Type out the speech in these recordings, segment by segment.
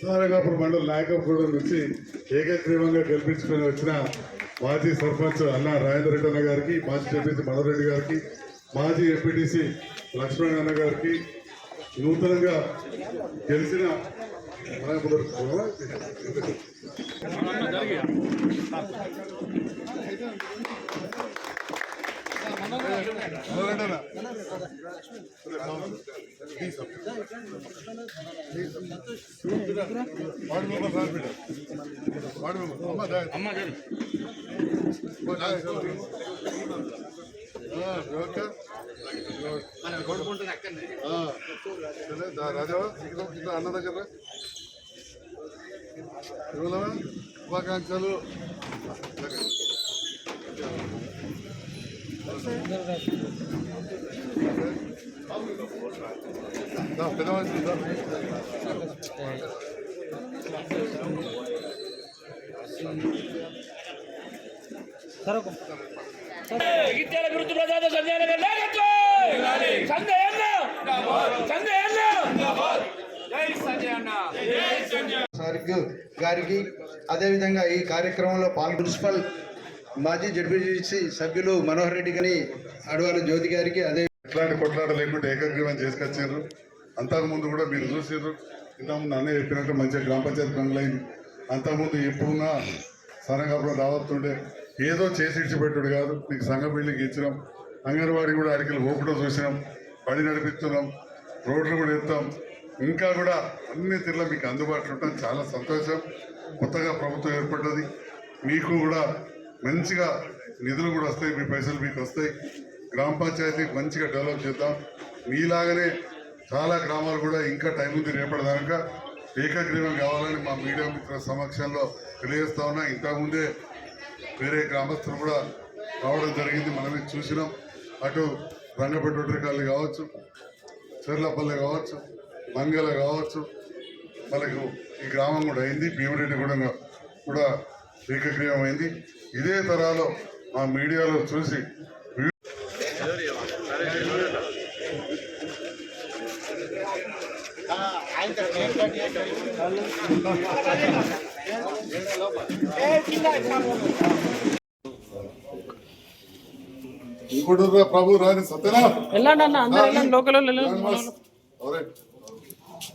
సారంగాపురం మండలం నాయకపురం నుంచి ఏకగ్రీవంగా గెలిపించుకొని వచ్చిన మాజీ సర్పంచ్ అన్నా రాజేంద్ర రెడ్డి అన్న గారికి మాజీ ఎంపీసీ మనోరెడ్డి గారికి మాజీ ఎంపీటీసీ లక్ష్మణ్ అన్న గారికి నూతనంగా గెలిచిన రాజా అన్న దగ్గర. శుభాకాంక్షలు. పెద్ద మనిషి జగిత్యాల గురుతు సంజయ్ సంజయ్ అన్న సంజయ్ అన్న గారికి అదేవిధంగా ఈ కార్యక్రమంలో పాల్ మున్సిపల్ మాజీ జడ్పీటీసీ సభ్యులు మనోహర్ రెడ్డి గారి అడవాల జ్యోతి గారికి అదే ఎట్లాంటి కొట్లాట లేకుండా ఏకగ్రీవం చేసుకొచ్చారు. అంతకుముందు కూడా మీరు చూసారు ఇంతకుముందు అన్నయ్య చెప్పినట్టు మంచిగా గ్రామ పంచాయతీ పనులైంది. అంతకుముందు ఎప్పుడున్నా సరంగాపురం రావస్తుండే ఏదో చేసి ఇచ్చిపెట్టుడు కాదు. మీకు సంఘ బిల్డింగ్ ఇచ్చినాం. అంగన్వాడీ కూడా అరికలు ఓపుటో చూసినాం. బడి నడిపిస్తున్నాం. రోడ్లు కూడా ఎత్తాం. ఇంకా కూడా అన్ని తీర్ల మీకు అందుబాటులో ఉంటాం. చాలా సంతోషం. కొత్తగా ప్రభుత్వం ఏర్పడ్డది. మీకు కూడా మంచిగా నిధులు కూడా వస్తాయి మీ పైసలు మీకు వస్తాయి. గ్రామ పంచాయతీ మంచిగా డెవలప్ చేద్దాం. మీలాగనే చాలా గ్రామాలు కూడా ఇంకా టైం ఉంది రేపటిదాకా ఏకగ్రీవం కావాలని మా మీడియా మిత్రుల సమక్షంలో తెలియజేస్తా ఉన్నా. ఇంతకుముందే వేరే గ్రామస్తులు కూడా రావడం జరిగింది మనమే చూసినాం. అటు రంగపెట్టుకాళ్ళు కావచ్చు చెర్లపల్లి కావచ్చు మంగళ కావచ్చు మనకు ఈ గ్రామం కూడా అయింది భీమరెడ్డి కూడా కూడా ఏకగ్రీవం అయింది. ఇదే తరాలో మా మీడియాలో చూసి ఇంకోటి ప్రభు రాని సత్యనా వెళ్ళండి అన్న అందరు వెళ్ళండి లోకల్ వాళ్ళు వెళ్ళండి?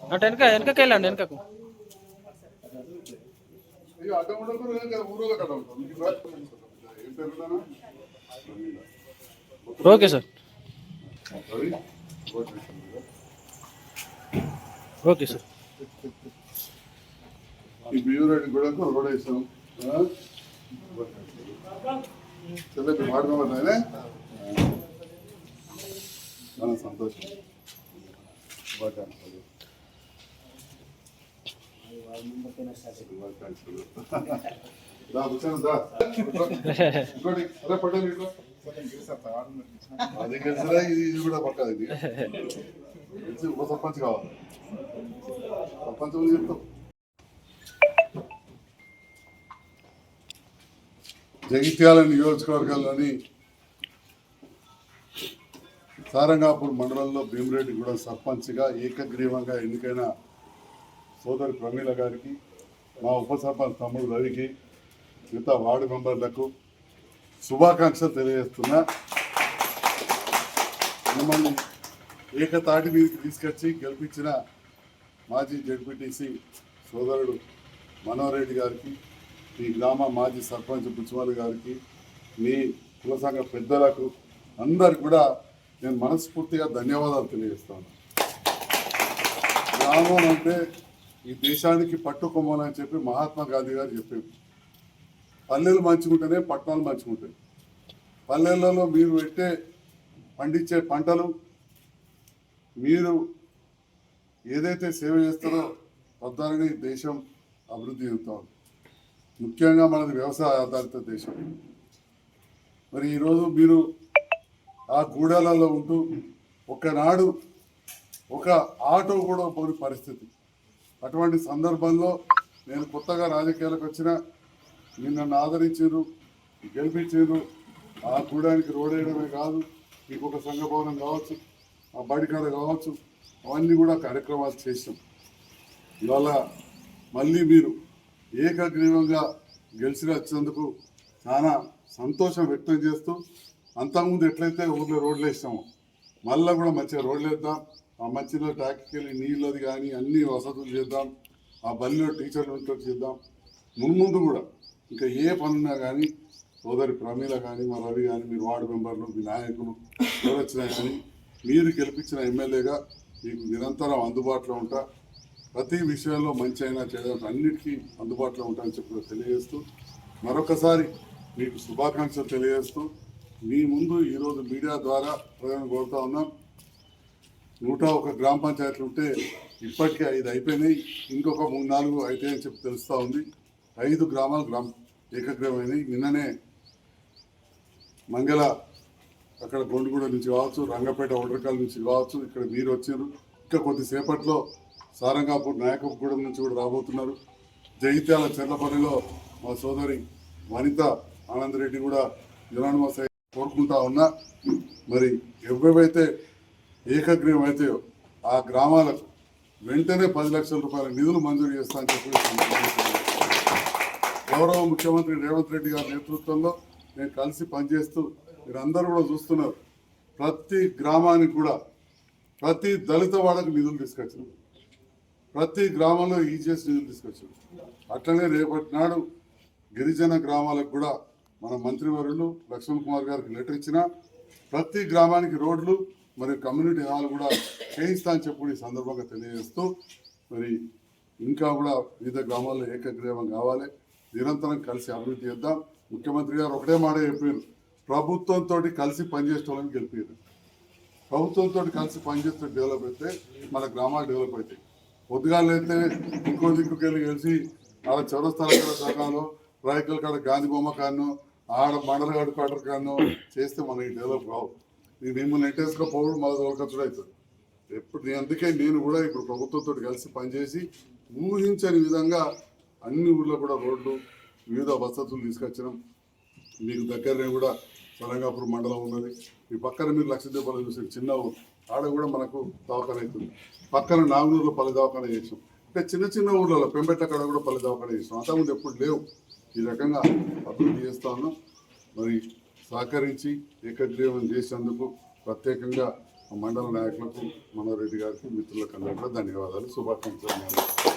అటు వెనక వెనకకి వెళ్ళండి వెనకకు ఈ అడ్డం ఉండకూడదు కదా, ఊరోళ్ళ కట్ట ఉంటుంది. మీకు రా. ఏం పేరు నాన్న? Okay sir Ravi? ఓటు వేసింది కదా. ఓకే సార్ ఈ భీమరెడ్డి కూడా రోడ్ వేసాం ఆ? చెల్లె మీ వార్డు మెంబర్ నాయనే? చాలా సంతోషం శుభాకాంక్షలు అది గెలిచినా ఇది ఇది కూడా పక్కది ఇది గెలిచి ఉప సర్పంచ్ కావాలి సర్పంచ్ ఎవరు చెప్తాం జగిత్యాల నియోజకవర్గంలోని సారంగాపూర్ మండలంలో భీమిరెడ్డి కూడా సర్పంచ్గా ఏకగ్రీవంగా ఎన్నికైన సోదరి ప్రమీల గారికి మా ఉప సర్పంచ్ తమ్ముడు రవికి మిగతా వార్డు మెంబర్లకు శుభాకాంక్షలు తెలియజేస్తున్నా. మిమ్మల్ని ఏకతాటి మీదకి తీసుకొచ్చి గెలిపించిన మాజీ జడ్పీటీసీ సోదరుడు మనోహరెడ్డి గారికి మీ గ్రామ మాజీ సర్పంచ్ బుచ్చిమల్లి గారికి మీ కుల సంఘ పెద్దలకు అందరికి కూడా నేను మనస్ఫూర్తిగా ధన్యవాదాలు తెలియజేస్తాను. గ్రామం అంటే ఈ దేశానికి పట్టుకోమని చెప్పి మహాత్మా గాంధీ గారు చెప్పారు. పల్లెలు మంచుకుంటేనే పట్టణాలు మంచుకుంటాయి పల్లెలలో మీరు పెట్టే పండించే పంటలు మీరు ఏదైతే సేవ చేస్తారో తద్వారానే ఈ దేశం అభివృద్ధి చెందుతాం ముఖ్యంగా మనది వ్యవసాయ ఆధారిత దేశం. మరి ఈరోజు మీరు ఆ గూడాలలో ఉంటూ ఒకనాడు ఒక ఆటో కూడా పోని పరిస్థితి. అటువంటి సందర్భంలో నేను కొత్తగా రాజకీయాలకు వచ్చిన మీరు నన్ను ఆదరించారు గెలిపించారు ఆ గూడానికి రోడ్ వేయడమే కాదు మీకు ఒక సంఘ భవనం కావచ్చు ఆ బడికాడ కావచ్చు అవన్నీ కూడా కార్యక్రమాలు చేసాం ఇవాళ మళ్ళీ మీరు ఏకగ్రీవంగా గెలిచి వచ్చినందుకు చాలా సంతోషం వ్యక్తం చేస్తూ అంతకుముందు ఎట్లయితే ఊర్లో రోడ్లు వేసామో మళ్ళీ కూడా మంచిగా రోడ్లు వేద్దాం ఆ మంచిలో టాక్కి నీళ్ళది కానీ అన్ని వసతులు చేద్దాం. ఆ బలిలో టీచర్లు ఉంటే చేద్దాం. మున్ముందు కూడా ఇంకా ఏ పనున్నా కానీ సోదరి ప్రమీల కానీ మా రవి కానీ మీరు వార్డు మెంబర్లు మీ నాయకులు ఎవరు వచ్చినా కానీ మీరు గెలిపించిన ఎమ్మెల్యేగా మీకు నిరంతరం అందుబాటులో ఉంటా. ప్రతి విషయంలో మంచి అయినా చేయడం అన్నిటికీ అందుబాటులో ఉంటాయని చెప్పి తెలియజేస్తూ మరొకసారి మీకు శుభాకాంక్షలు తెలియజేస్తూ మీ ముందు ఈరోజు మీడియా ద్వారా ప్రజలను కోరుతా ఉన్నాం. నూట ఒక గ్రామ పంచాయతీలు ఉంటే ఇప్పటికే ఐదు అయిపోయినాయి. ఇంకొక మూడు నాలుగు అయితాయని చెప్పి తెలుస్తూ ఉంది. ఐదు గ్రామాలు గ్రామ ఏకగ్రహమైనవి నిన్ననే మంగళ అక్కడ గొండుగూడ నుంచి కావచ్చు రంగపేట ఒడ్రకాల నుంచి కావచ్చు ఇక్కడ మీరు వచ్చారు. ఇంకా కొద్దిసేపట్లో సారంగాపూర్ నాయకగూడెం నుంచి కూడా రాబోతున్నారు. జగిత్యాల చెర్లపల్లిలో మా సోదరి వనిత ఆనందరెడ్డి కూడా యునానిమస్ కోరుకుంటా ఉన్నా. మరి ఎవరైతే ఏకగ్రీవం అయితే ఆ గ్రామాలకు వెంటనే పది లక్షల రూపాయల నిధులు మంజూరు చేస్తా అని చెప్పి గౌరవ ముఖ్యమంత్రి రేవంత్ రెడ్డి గారి నేతృత్వంలో నేను కలిసి పనిచేస్తూ మీరందరూ కూడా చూస్తున్నారు. ప్రతి గ్రామానికి కూడా ప్రతి దళిత వాళ్ళకు నిధులు తీసుకొచ్చారు ప్రతి గ్రామంలో ఈజీఎస్ నిధులు తీసుకొచ్చారు అట్లనే రేపటి నాడు గిరిజన గ్రామాలకు కూడా మన మంత్రివర్యులు లక్ష్మణ్ కుమార్ గారికి లెటర్ ఇచ్చిన ప్రతి గ్రామానికి రోడ్లు మరి కమ్యూనిటీ హాల్ కూడా చేయిస్తా అని చెప్పి ఈ సందర్భంగా తెలియజేస్తూ మరి ఇంకా కూడా వివిధ గ్రామాల్లో ఏకగ్రీవం కావాలి. నిరంతరం కలిసి అభివృద్ధి చేద్దాం. ముఖ్యమంత్రి గారు ఒకటే మాట చెప్పారు. ప్రభుత్వంతో కలిసి పనిచేసే వాళ్ళని గెలిపారు ప్రభుత్వంతో కలిసి పనిచేస్తే డెవలప్ అయితే మన గ్రామాలు డెవలప్ అవుతాయి. పొద్దుగాలు అయితే ఇంకో దిక్కుకి వెళ్ళి కలిసి ఆడ చౌరస్తాల కాడ సగాలు రాయకల్ కాడ గాంధీ బొమ్మ కాను ఆడ మండల గడు క్వార్టర్ కాను చేస్తే మనకి డెవలప్ కావు. మిమ్మల్ని నెట్టేసుకోపోవడం మళ్ళీ దొరకచ్చుడు అవుతుంది ఎప్పుడు నేను అందుకే నేను కూడా ఇప్పుడు ప్రభుత్వంతో కలిసి పనిచేసి ఊహించని విధంగా అన్ని ఊర్లో కూడా రోడ్లు వివిధ వసతులు తీసుకొచ్చినాం. మీకు దగ్గరనే కూడా సరంగాపూర్ మండలం ఉన్నది. ఈ పక్కన మీరు లక్షదీపాలు చూసే చిన్న ఊరు. ఆడ కూడా మనకు దవాఖాన అవుతుంది. పక్కన నాగనూరులో పల్లె దవాఖాన చేసాం అంటే చిన్న చిన్న ఊర్లలో పెంబెట్ట కాడ కూడా పల్లె దవాఖాన చేసాం అంతకుముందు ఎప్పుడు లేవు. ఈ రకంగా అభివృద్ధి చేస్తా ఉన్నాం. మరి సహకరించి ఏకగ్రీవం చేసేందుకు ప్రత్యేకంగా ఆ మండల నాయకులకు మనోహర్ రెడ్డి గారికి మిత్రులకు అందరికీ కూడా ధన్యవాదాలు. శుభాకాంక్షలు